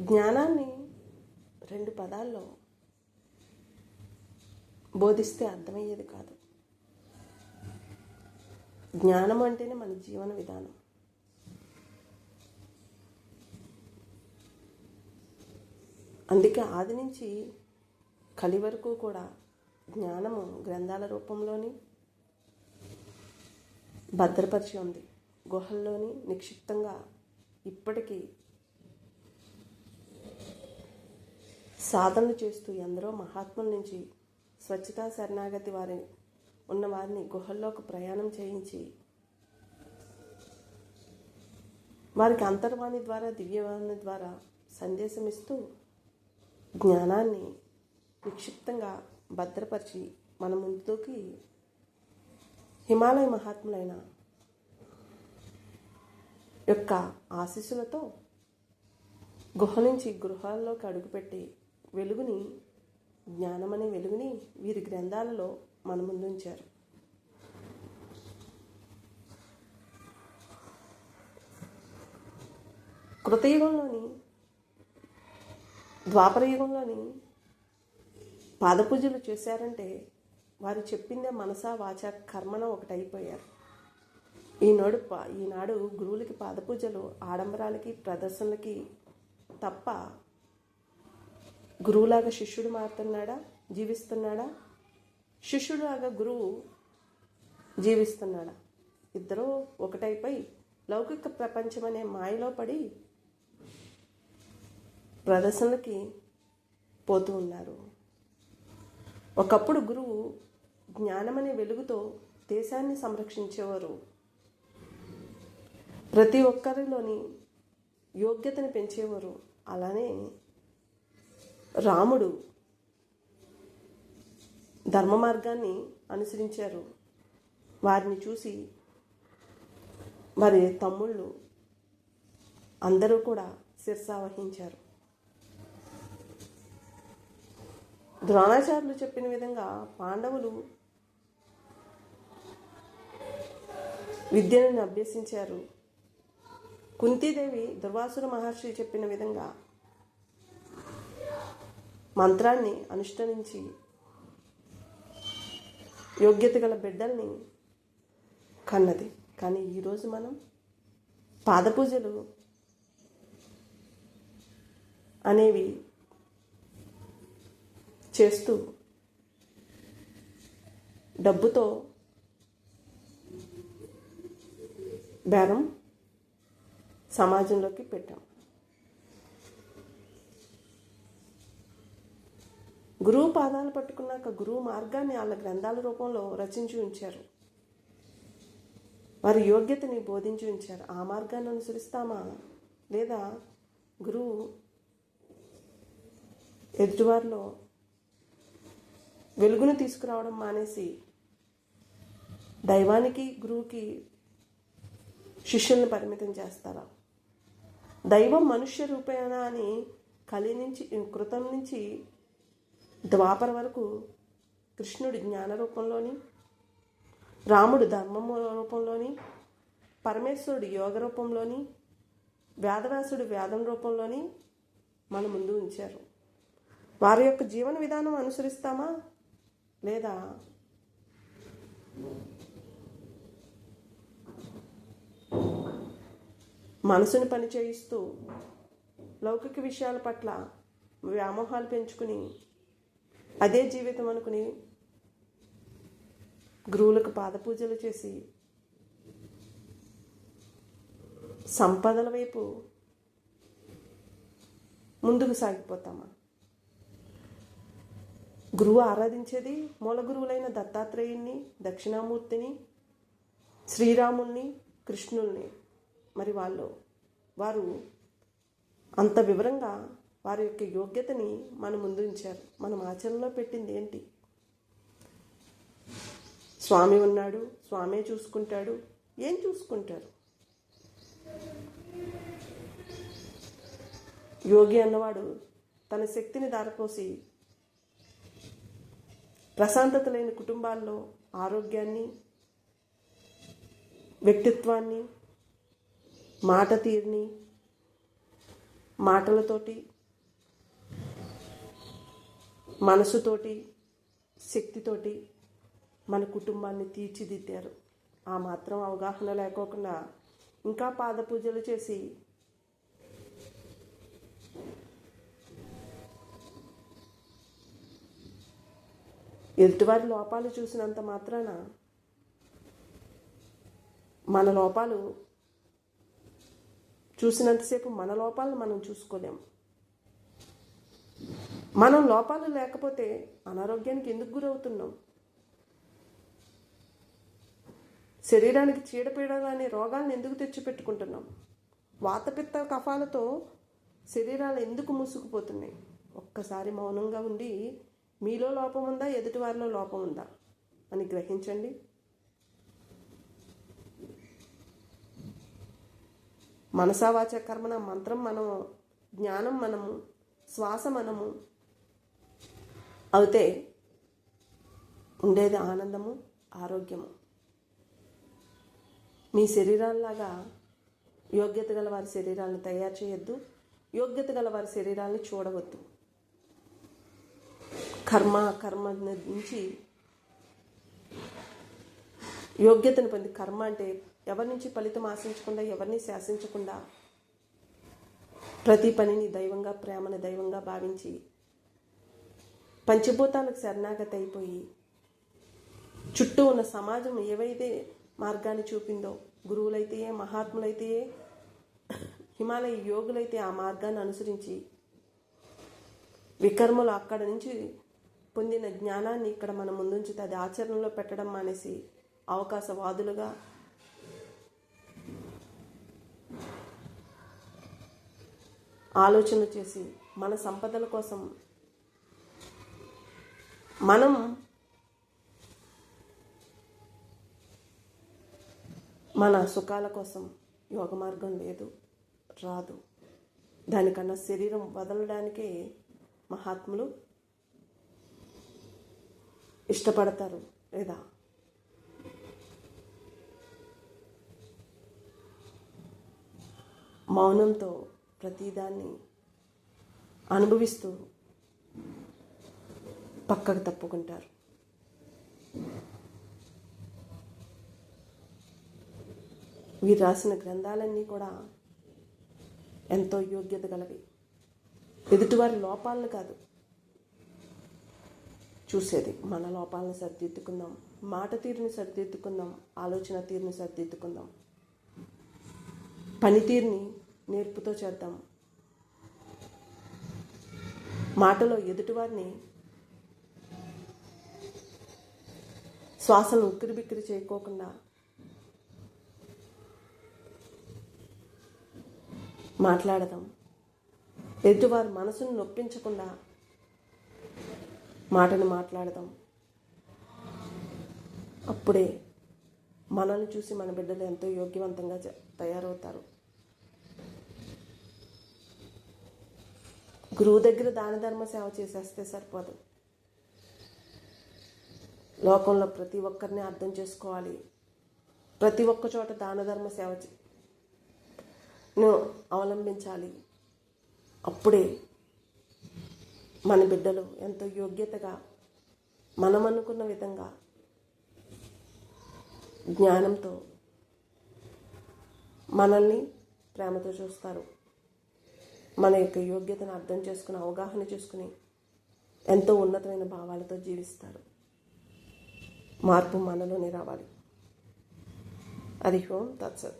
జ్ఞానాన్ని రెండు పదాల్లో బోధిస్తే అర్థమయ్యేది కాదు. జ్ఞానం అంటేనే మన జీవన విధానం. అందుకే ఆది నుంచి కలి వరకు కూడా జ్ఞానము గ్రంథాల రూపంలోని భద్రపరిచి ఉంది. గుహల్లోని నిక్షిప్తంగా ఇప్పటికీ సాధనలు చేస్తూ ఎందరో మహాత్ముల నుంచి స్వచ్ఛతా శరణాగతి వారి ఉన్న వారిని గుహల్లోకి ప్రయాణం చేయించి వారికి అంతర్వాణి ద్వారా దివ్యవాణి ద్వారా సందేశం ఇస్తూ జ్ఞానాన్ని నిక్షిప్తంగా భద్రపరిచి మన ముందుకి హిమాలయ మహాత్ములైన యొక్క ఆశీస్సులతో గుహ నుంచి గృహాల్లోకి అడుగుపెట్టి వెలుగుని జ్ఞానం అనే వెలుగుని వీరి గ్రంథాలలో మన ముందుంచారు కృతయుగంలోని ద్వాపర యుగంలోని పాదపూజలు చేశారంటే వారు చెప్పిందే మనసా వాచ కర్మన ఒకటైపోయారు. ఈనాడు ఈనాడు గురువులకి పాదపూజలు ఆడంబరాలకి ప్రదర్శనలకి తప్ప గురువులాగా శిష్యుడు మారుతున్నాడా? జీవిస్తున్నాడా? శిష్యులాగా గురువు జీవిస్తున్నాడా? ఇద్దరూ ఒకటైపోయి లౌకిక ప్రపంచం అనే మాయలో పడి ప్రదర్శనలకి పోతూ ఉన్నారు. ఒకప్పుడు గురువు జ్ఞానమనే వెలుగుతో దేశాన్ని సంరక్షించేవారు. ప్రతి ఒక్కరిలోని యోగ్యతను పెంచేవారు అలానే రాముడు ధర్మ మార్గాన్ని అనుసరించారు. వారిని చూసి వారి తమ్ముళ్ళు అందరూ కూడా శిరసావహించారు ద్రోణాచార్యులు చెప్పిన విధంగా పాండవులు విద్యను అభ్యసించారు. కుంతీదేవి దుర్వాసుర మహర్షి చెప్పిన విధంగా మంత్రాన్ని అనుష్ఠానించి యోగ్యత గల బిడ్డల్ని కన్నది. కానీ ఈరోజు మనం పాదపూజలు అనేవి చేస్తూ డబ్బుతో బేరం సమాజంలోకి పెట్టాం. గురువు పాదాలు పట్టుకున్నాక గురువు మార్గాన్ని వాళ్ళ గ్రంథాల రూపంలో రచించి ఉంచారు. వారి యోగ్యతని బోధించి ఉంచారు. ఆ మార్గాన్ని అనుసరిస్తామా? లేదా గురువు ఎదుటివారిలో వెలుగును తీసుకురావడం మానేసి దైవానికి గురువుకి శిష్యుల్ని పరిమితం చేస్తారా? దైవం మనుష్య రూపేణ అని కలి నుంచి కృతం నుంచి ద్వాపర వరకు కృష్ణుడు జ్ఞాన రూపంలోని రాముడు ధర్మము రూపంలోని పరమేశ్వరుడు యోగ రూపంలోని వేదవ్యాసుడు వేదం రూపంలోని మన ముందు ఉంచారు. వారి యొక్క జీవన విధానం అనుసరిస్తామా? లేదా మనసుని పనిచేయిస్తూ లౌకిక విషయాల పట్ల వ్యామోహాలు పెంచుకుని అదే జీవితం అనుకుని గురువులకు పాదపూజలు చేసి సంపదల వైపు ముందుకు సాగిపోతామా? గురువు ఆరాధించేది మూల గురువులైన దత్తాత్రేయుణ్ణి దక్షిణామూర్తిని శ్రీరాముల్ని కృష్ణుల్ని. మరి వాళ్ళు వారు అంత వివరంగా వారి యొక్క యోగ్యతని మన ముందు ఉంచారు మనం ఆచరణలో పెట్టింది ఏంటి? స్వామి ఉన్నాడు స్వామే చూసుకుంటాడు. ఏం చూసుకుంటారు? యోగి అన్నవాడు తన శక్తిని దారపోసి ప్రశాంతత లేని కుటుంబాల్లో ఆరోగ్యాన్ని వ్యక్తిత్వాన్ని మాట తీరుని మాటలతోటి మనసుతోటి శక్తితోటి మన కుటుంబాన్ని తీర్చిదిద్దారు. ఆ మాత్రం అవగాహన లేకోకుండా ఇంకా పాద పూజలు చేసి ఎదుటివారి లోపాలు చూసినంత మాత్రాన మన లోపాలు చూసినంతసేపు మన లోపాలను మనం చూసుకోలేము మనం లోపాలు లేకపోతే అనారోగ్యానికి ఎందుకు గురవుతున్నాం? శరీరానికి చీడపీడలు అనే రోగాలను ఎందుకు తెచ్చిపెట్టుకుంటున్నాం? వాతపిత్త కఫాలతో శరీరాలు ఎందుకు మూసుకుపోతున్నాయి? ఒక్కసారి మౌనంగా ఉండి మీలో లోపం ఉందా? ఎదుటివారిలో లోపం ఉందా? అని గ్రహించండి. మనసావాచ కర్మన మంత్రం మనము జ్ఞానం మనము శ్వాస మనము అవుతే ఉండేది ఆనందము ఆరోగ్యము. మీ శరీరాల్లాగా యోగ్యత గల వారి శరీరాలను తయారు చేయొద్దు యోగ్యత గల వారి శరీరాలను చూడవద్దు. కర్మ కర్మ నుంచి యోగ్యతను పొంది కర్మ అంటే ఎవరి నుంచి ఫలితం ఆశించకుండా ఎవరిని శాసించకుండా ప్రతి పనిని దైవంగా ప్రేమను దైవంగా భావించి పంచభూతాలకు శరణాగతి అయిపోయి చుట్టూ ఉన్న సమాజం ఏవైతే మార్గాన్ని చూపిందో గురువులైతే మహాత్ములైతే హిమాలయ యోగులైతే ఆ మార్గాన్ని అనుసరించి వికర్మలు అక్కడ నుంచి పొందిన జ్ఞానాన్ని ఇక్కడ మనం ముందుంచితే అది ఆచరణలో పెట్టడం మానేసి అవకాశవాదులుగా ఆలోచన చేసి మన సంపదల కోసం మనం మన సుఖాల కోసం యోగ మార్గం లేదు రాదు. దానికన్నా శరీరం వదలడానికే మహాత్ములు ఇష్టపడతారు లేదా? మౌనంతో ప్రతిదాన్ని అనుభవిస్తూ పక్కకు తప్పుకుంటారు. వీరు రాసిన గ్రంథాలన్నీ కూడా ఎంతో యోగ్యత గలవి. ఎదుటివారి లోపాలను కాదు చూసేది. మన లోపాలను సరిదిద్దుకుందాం. మాట తీరుని సరిదిద్దుకుందాం. ఆలోచన తీరుని సరిదిద్దుకుందాం. పనితీరుని నేర్పుతో చేద్దాం. మాటలో ఎదుటివారిని శ్వాసను ఉక్కిరి బిక్కిరి చేయకోకుండా మాట్లాడదాం. ఎదుటివారి మనసును నొప్పించకుండా మాటను మాట్లాడదాం. అప్పుడే మనల్ని చూసి మన బిడ్డలు ఎంతో యోగ్యవంతంగా తయారవుతారు. గురువు దగ్గర దాన ధర్మ సేవ చేసేస్తే సరిపోదు. లోకంలో ప్రతి ఒక్కరిని అర్థం చేసుకోవాలి. ప్రతి ఒక్క చోట దాన ధర్మ సేవ అవలంబించాలి. అప్పుడే మన బిడ్డలు ఎంతో యోగ్యతగా మనం అనుకున్న విధంగా జ్ఞానంతో మనల్ని ప్రేమతో చూస్తారు. మన యొక్క యోగ్యతను అర్థం చేసుకుని అవగాహన చేసుకుని ఎంతో ఉన్నతమైన భావాలతో జీవిస్తారు. మార్పు మనలోనే రావాలి. అది హోం తత్సత్